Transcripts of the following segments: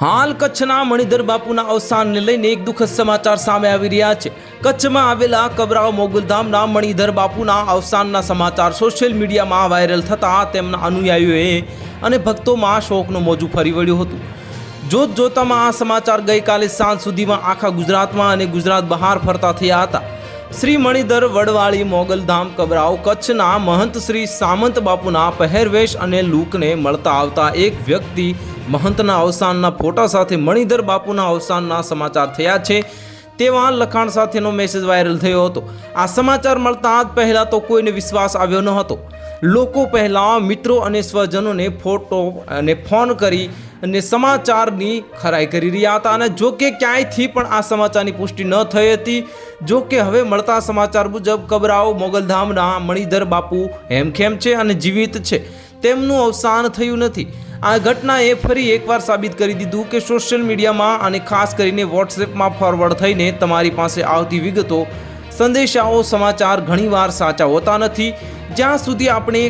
હાલ કચ્છના મણિધર બાપુના અવસાનને લઈને એક દુઃખદ સમાચાર સામે આવી રહ્યા છે. કચ્છમાં આવેલા કબરાવ મોગલધામના મણિધર બાપુના અવસાનના સમાચાર સોશિયલ મીડિયામાં વાયરલ થતાં તેમના અનુયાયીઓએ અને ભક્તોમાં શોકનું મોજું ફરી વળ્યું હતું. જોત જોતામાં આ સમાચાર ગઈકાલે સાંજ સુધીમાં આખા ગુજરાતમાં અને ગુજરાત બહાર ફરતા થયા હતા. શ્રી મણિધર વડવાળી મોગલધામ કબરાવ કચ્છના મહંત શ્રી સામંત બાપુના પહેરવેશ અને લૂકને મળતા આવતા એક વ્યક્તિ મહંતના અવસાનના ફોટા સાથે મણિધર બાપુના અવસાનના સમાચાર થયા છે. તેવા લખાણ સાથેનો મેસેજ વાયરલ થયો હતો. આ સમાચાર મળતા જ પહેલાં તો કોઈને વિશ્વાસ આવ્યો ન હતો. લોકો પહેલાં મિત્રો અને સ્વજનોને ફોટો અને ફોન કરી અને સમાચારની ખરાઈ કરી રહ્યા હતા અને જો કે ક્યાંયથી પણ આ સમાચારની પુષ્ટિ ન થઈ હતી. જો કે હવે મળતા સમાચાર મુજબ કબરાઓ મોગલધામના મણિધર બાપુ હેમખેમ છે અને જીવિત છે. તેમનું અવસાન થયું નથી. આ ઘટનાએ ફરી એકવાર સાબિત કરી દીધું કે સોશિયલ મીડિયામાં અને ખાસ કરીને વોટ્સએપમાં ફોરવર્ડ થઈને તમારી પાસે આવતી વિગતો, સંદેશાઓ, સમાચાર ઘણીવાર સાચા હોતા નથી. જ્યાં સુધી આપણે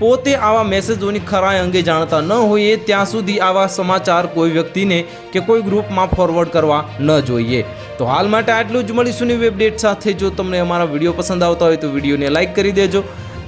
પોતે આવા મેસેજોની ખરાઈ અંગે જાણતા ન હોઈએ, ત્યાં સુધી આવા સમાચાર કોઈ વ્યક્તિને કે કોઈ ગ્રુપમાં ફોરવર્ડ કરવા ન જોઈએ. તો હાલ માટે આટલું જ. મળીશું ની વેબડેટ સાથે. જો તમને અમારા વીડિયો પસંદ આવતા હોય તો વિડીયોને લાઇક કરી દેજો.